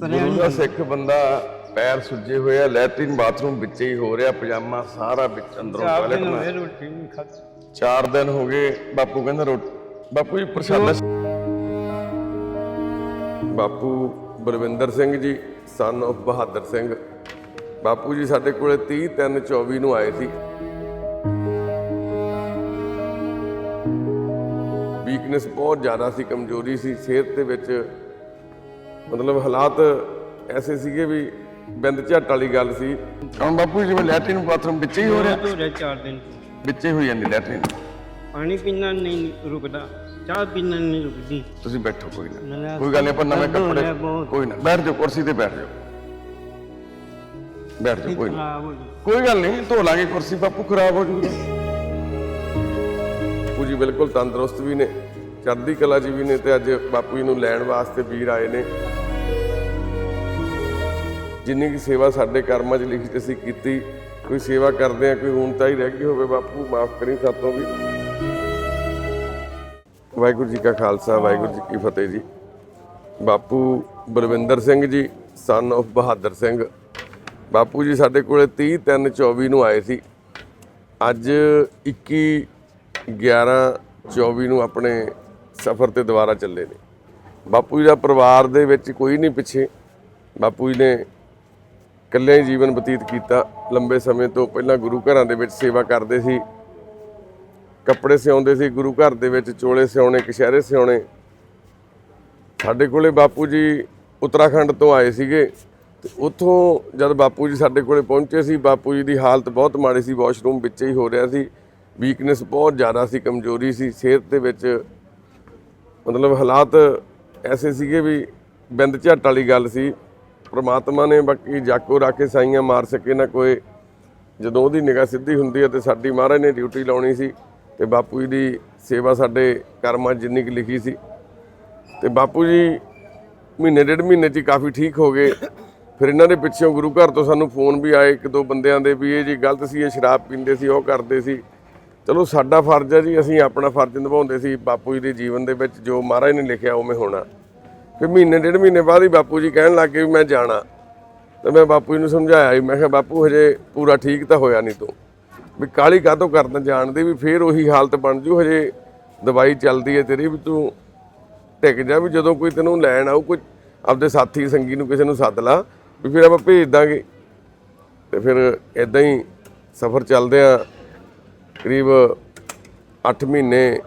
ਗੁਰੂ ਦਾ ਸਿੱਖ ਬੰਦਾ ਪੈਰ ਸੁੱਜੇ ਹੋਏ ਆ ਲੈਟਰਿਨ ਬਾਥਰੂਮ ਵਿੱਚ ਹੀ ਹੋ ਰਿਹਾ ਪਜਾਮਾ ਸਾਰਾ ਵਿੱਚ ਅੰਦਰੋਂ ਟਾਇਲਟ ਹੋਏ ਰੋਟੀ ਨਹੀਂ ਖਾਧੀ। ਚਾਰ ਦਿਨ ਹੋ ਗਏ ਬਾਪੂ ਕਹਿੰਦਾ ਰੋਟੀ ਬਾਪੂ ਜੀ ਪ੍ਰਸ਼ਾਦਾ ਬਾਪੂ ਬਲਵਿੰਦਰ ਸਿੰਘ ਜੀ ਸਨ of ਬਹਾਦਰ ਸਿੰਘ। ਬਾਪੂ ਜੀ ਸਾਡੇ ਕੋਲੇ 30 3 24 ਨੂੰ ਆਏ ਸੀ। ਵੀਕਨੈਸ ਬਹੁਤ ਜ਼ਿਆਦਾ ਸੀ ਕਮਜ਼ੋਰੀ ਸੀ ਸਿਹਤ ਦੇ ਵਿੱਚ ਮਤਲਬ ਹਾਲਾਤ ਐਸੇ ਸੀਗੇ ਵੀ ਬਿੰਦ ਝੱਟ ਵਾਲੀ ਗੱਲ ਸੀ। ਹੁਣ ਬਾਪੂ ਜੀ ਜਿਵੇਂ ਲੈਟਰਿਨ ਬਾਥਰੂਮ ਵਿੱਚ ਹੀ ਹੋ ਰਿਹਾ। ਧੋ ਰਿਹਾ ਚਾਰ ਦਿਨ। ਵਿੱਚ ਹੀ ਹੋਈ ਜਾਂਦੀ ਲੈਟਰਿਨ। ਪਾਣੀ ਪੀਣਾ ਨਹੀਂ ਰੁਕਦਾ ਚਾਹ ਪੀਣਾ ਨਹੀਂ ਰੁਕਦੀ। ਤੁਸੀਂ ਬੈਠੋ ਕੋਈ ਨਾ। ਕੋਈ ਗੱਲ ਨਹੀਂ ਆਪਾਂ ਨਵੇਂ ਹੋ ਕੱਪੜੇ। ਕੋਈ ਨਾ ਬੈਠ ਜਾਓ ਕੁਰਸੀ ਤੇ ਬੈਠ ਜਾਓ। ਬੈਠ ਜਾਓ ਕੋਈ ਨਾ। ਹੋ ਕੋਈ ਗੱਲ ਨਹੀਂ ਧੋ ਲਾਂਗੇ ਕੁਰਸੀ ਬਾਪੂ ਖਰਾਬ ਹੋ ਜੂਗੀ ਬਾਪੂ ਜੀ ਬਿਲਕੁਲ ਤੰਦਰੁਸਤ ਵੀ ਨੇ ਚੜ੍ਹਦੀ ਕਲਾ ਜੀ ਵੀ ਨੇ ਤੇ ਅੱਜ ਬਾਪੂ ਜੀ ਨੂੰ ਲੈਣ ਵਾਸਤੇ ਵੀਰ ਆਏ ਨੇ। ਜਿੰਨੀ ਕੀ ਸੇਵਾ ਸਾਡੇ ਕਰਮਾਂ 'ਚ ਲਿਖੀ ਤੇ ਅਸੀਂ ਕੀਤੀ, ਕੋਈ ਸੇਵਾ ਕਰਦੇ ਆ ਕੋਈ ਊਣਤਾ ਹੀ ਰਹਿ ਗਈ ਹੋਵੇ, ਬਾਪੂ, ਮਾਫ ਕਰੀ ਸਾਤੋਂ ਵੀ। ਵਾਹਿਗੁਰੂ ਜੀ ਕਾ ਖਾਲਸਾ, ਵਾਹਿਗੁਰੂ ਜੀ ਕੀ ਫਤਿਹ ਜੀ। ਬਾਪੂ ਬਲਵਿੰਦਰ ਸਿੰਘ ਜੀ ਸਨ of ਬਹਾਦਰ ਸਿੰਘ। ਬਾਪੂ ਜੀ ਸਾਡੇ ਕੋਲੇ 30 3 24 ਨੂੰ ਆਏ ਸੀ। ਅੱਜ 21 11 24 ਨੂੰ ਆਪਣੇ ਸਫ਼ਰ ਤੇ ਦੁਬਾਰਾ ਚੱਲੇ ਨੇ। ਬਾਪੂ ਜੀ ਦਾ ਪਰਿਵਾਰ ਦੇ ਵਿੱਚ ਕੋਈ ਨਹੀਂ ਪਿੱਛੇ। ਬਾਪੂ ਜੀ ਨੇ ਇਕੱਲੇ ਹੀ ਜੀਵਨ ਬਤੀਤ ਕੀਤਾ। ਲੰਬੇ ਸਮੇਂ ਤੋਂ ਪਹਿਲਾਂ ਗੁਰੂ ਘਰਾਂ ਦੇ ਵਿੱਚ ਸੇਵਾ ਕਰਦੇ ਸੀ। ਕੱਪੜੇ ਸਿਉਂਦੇ ਸੀ, ਗੁਰੂ ਘਰ ਦੇ ਵਿੱਚ ਚੋਲੇ ਸਿਉਣੇ ਕਸ਼ਹਿਰੇ ਸਿਉਣੇ। ਸਾਡੇ ਕੋਲੇ ਬਾਪੂ ਜੀ ਉੱਤਰਾਖੰਡ ਤੋਂ ਆਏ ਸੀਗੇ। ਤੇ ਉੱਥੋਂ ਜਦ ਬਾਪੂ ਜੀ ਸਾਡੇ ਕੋਲੇ ਪਹੁੰਚੇ ਸੀ, ਬਾਪੂ ਜੀ ਦੀ ਹਾਲਤ ਬਹੁਤ ਮਾੜੀ ਸੀ, ਵਾਸ਼ਰੂਮ ਵਿੱਚ ਹੀ ਹੋ ਰਿਹਾ ਸੀ। ਵੀਕਨੈਸ ਬਹੁਤ ਜ਼ਿਆਦਾ ਸੀ, ਕਮਜ਼ੋਰੀ ਸੀ, ਸਿਹਤ ਦੇ ਵਿੱਚ ਮਤਲਬ ਹਾਲਾਤ ਐਸੇ ਸੀਗੇ ਵੀ ਬਿੰਦ ਝੱਟ ਵਾਲੀ ਗੱਲ ਸੀ। ਪ੍ਰਮਾਤਮਾ ਨੇ ਬਾਕੀ ਜਾਕੋ ਰੱਖੇ ਸਾਈਆਂ ਮਾਰ ਸਕੇ ਨਾ ਕੋਈ। ਜਦੋਂ ਉਹਦੀ ਨਿਗਾਹ ਸਿੱਧੀ ਹੁੰਦੀ ਹੈ ਤੇ ਸਾਡੀ ਮਹਾਰਾਜ ਨੇ ਡਿਊਟੀ ਲਾਉਣੀ ਸੀ ਤੇ ਬਾਪੂ ਜੀ ਦੀ ਸੇਵਾ ਸਾਡੇ ਕਰਮਾਂ ਜਿੰਨੀ ਕੁ ਲਿਖੀ ਸੀ। ਤੇ ਬਾਪੂ ਜੀ ਮਹੀਨੇ ਡੇਢ ਮਹੀਨੇ 'ਚ ਕਾਫੀ ਠੀਕ ਹੋ ਗਏ। ਫਿਰ ਇਹਨਾਂ ਦੇ ਪਿੱਛੋਂ ਗੁਰੂ ਘਰ ਤੋਂ ਸਾਨੂੰ ਫੋਨ ਵੀ ਆਏ ਇੱਕ ਦੋ ਬੰਦਿਆਂ ਦੇ ਵੀ ਇਹ ਜੀ ਗਲਤ ਸੀ, ਇਹ ਸ਼ਰਾਬ ਪੀਂਦੇ ਸੀ, ਉਹ ਕਰਦੇ ਸੀ। ਚਲੋ ਸਾਡਾ ਫਰਜ਼ ਹੈ ਜੀ, ਅਸੀਂ ਆਪਣਾ ਫਰਜ਼ ਨਿਭਾਉਂਦੇ ਸੀ ਬਾਪੂ ਜੀ ਦੇ ਜੀਵਨ ਦੇ ਵਿੱਚ ਜੋ ਮਹਾਰਾਜ ਨੇ ਲਿਖਿਆ ਉਵੇਂ ਹੋਣਾ। ਫਿਰ ਮਹੀਨੇ, ਡੇਢ ਮਹੀਨੇ ਬਾਅਦ ਹੀ ਬਾਪੂ ਜੀ ਕਹਿਣ ਲੱਗ ਗਏ ਵੀ ਮੈਂ ਜਾਣਾ। ਤੇ ਮੈਂ ਬਾਪੂ ਜੀ ਨੂੰ ਸਮਝਾਇਆ ਵੀ, ਮੈਂ ਕਿਹਾ, ਬਾਪੂ, ਹਜੇ ਪੂਰਾ ਠੀਕ ਤਾਂ ਹੋਇਆ ਨਹੀਂ ਤੂੰ। ਵੀ ਕਾਲੀ ਕਾਹਤੋਂ ਕਰਦਾ ਜਾਣਦੇ ਵੀ ਫੇਰ ਉਹੀ ਹਾਲਤ ਬਣ ਜੂ, ਹਜੇ ਦਵਾਈ ਚੱਲਦੀ ਹੈ ਤੇਰੀ ਵੀ ਤੂੰ ਟਿਕ ਜਾ ਵੀ ਜਦੋਂ ਕੋਈ ਤੈਨੂੰ ਲੈਣ ਆਊ, ਕੋਈ ਆਪਦੇ ਸਾਥੀ ਸੰਗੀ ਨੂੰ ਕਿਸੇ ਨੂੰ ਸੱਦ ਲਾ, ਵੀ ਫਿਰ ਆਪਾਂ ਭੇਜ ਦਾਂਗੇ। ਤੇ ਫਿਰ ਇਦਾਂ ਹੀ ਸਫ਼ਰ ਚੱਲਦੇ ਆ। ਕਰੀਬ 8 ਮਹੀਨੇ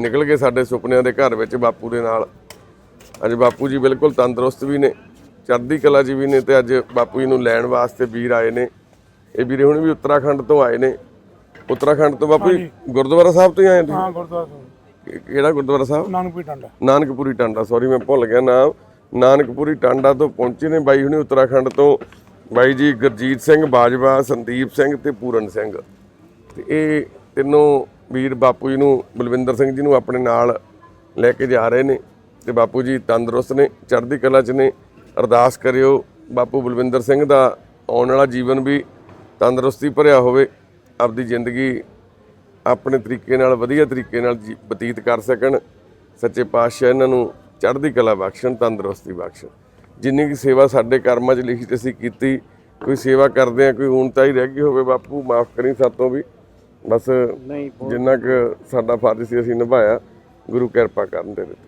ਨਿਕਲ ਗਏ ਸਾਡੇ ਸੁਪਨਿਆਂ ਦੇ ਘਰ ਵਿੱਚ ਬਾਪੂ ਦੇ ਨਾਲ। ਅੱਜ ਬਾਪੂ ਜੀ ਬਿਲਕੁਲ ਤੰਦਰੁਸਤ ਵੀ ਨੇ ਚੜ੍ਹਦੀ ਕਲਾ ਜੀ ਵੀ ਨੇ ਤੇ ਅੱਜ ਬਾਪੂ ਜੀ ਨੂੰ ਲੈਣ ਵਾਸਤੇ ਵੀਰ ਆਏ ਨੇ। ਇਹ ਵੀਰੇ ਹੁਣ ਵੀ ਉੱਤਰਾਖੰਡ ਤੋਂ ਆਏ ਨੇ। ਉੱਤਰਾਖੰਡ ਤੋਂ ਬਾਪੂ ਜੀ ਗੁਰਦੁਆਰਾ ਸਾਹਿਬ ਤੋਂ ਹੀ ਆਏ ਤੁਸੀਂ? ਹਾਂ ਗੁਰਦੁਆਰਾ ਸਾਹਿਬ। ਕਿਹੜਾ ਗੁਰਦੁਆਰਾ ਸਾਹਿਬ? ਨਾਨਕਪੁਰ ਟਾਂਡਾ। ਨਾਨਕਪੁਰੀ ਟਾਂਡਾ ਸੌਰੀ ਮੈਂ ਭੁੱਲ ਗਿਆ ਨਾਮ। ਨਾਨਕਪੁਰੀ ਟਾਂਡਾ ਤੋਂ ਪਹੁੰਚੇ ਨੇ ਬਾਈ ਹੁਣੀ ਉੱਤਰਾਖੰਡ ਤੋਂ। ਬਾਈ ਜੀ ਗੁਰਜੀਤ ਸਿੰਘ ਬਾਜਵਾ ਸੰਦੀਪ ਸਿੰਘ ਤੇ ਪੂਰਨ ਸਿੰਘ। ਤੇ ਇਹ ਤਿੰਨੋਂ ਵੀਰ ਬਾਪੂ ਜੀ ਨੂੰ ਬਲਵਿੰਦਰ ਸਿੰਘ ਜੀ ਨੂੰ ਆਪਣੇ ਨਾਲ ਲੈ ਕੇ ਜਾ ਰਹੇ ਨੇ। ਤੇ ਬਾਪੂ ਜੀ ਤੰਦਰੁਸਤ ਨੇ ਚੜ੍ਹਦੀ ਕਲਾ 'ਚ ਨੇ ਅਰਦਾਸ ਕਰਿਓ। ਬਾਪੂ ਬਲਵਿੰਦਰ ਸਿੰਘ ਦਾ ਆਉਣ ਵਾਲਾ ਜੀਵਨ ਵੀ ਤੰਦਰੁਸਤੀ ਭਰਿਆ ਹੋਵੇ ਆਪਦੀ ਜ਼ਿੰਦਗੀ ਆਪਣੇ ਤਰੀਕੇ ਨਾਲ ਵਧੀਆ ਤਰੀਕੇ ਨਾਲ ਬਤੀਤ ਕਰ ਸਕਣ। ਸੱਚੇ ਪਾਤਸ਼ਾਹ ਇਹਨਾਂ ਨੂੰ ਚੜ੍ਹਦੀ ਕਲਾ ਬਖਸ਼ਣ ਤੰਦਰੁਸਤੀ ਬਖਸ਼ਣ। ਜਿੰਨੀ ਕੀ ਸੇਵਾ ਸਾਡੇ ਕਰਮਾਂ 'ਚ ਲਿਖੀ ਤੇ ਅਸੀਂ ਕੀਤੀ ਕੋਈ ਸੇਵਾ ਕਰਦੇ ਆ ਕੋਈ ਊਣਤਾ ਹੀ ਰਹਿ ਗਈ ਹੋਵੇ ਬਾਪੂ ਮਾਫ ਕਰੀ ਸਾਤੋਂ ਵੀ। ਬਸ ਜਿੰਨਾ ਕੁ ਸਾਡਾ ਫਰਜ਼ ਸੀ ਅਸੀਂ ਨਿਭਾਇਆ। ਗੁਰੂ ਕਿਰਪਾ ਕਰਨ ਦੇ ਵਿੱਚ।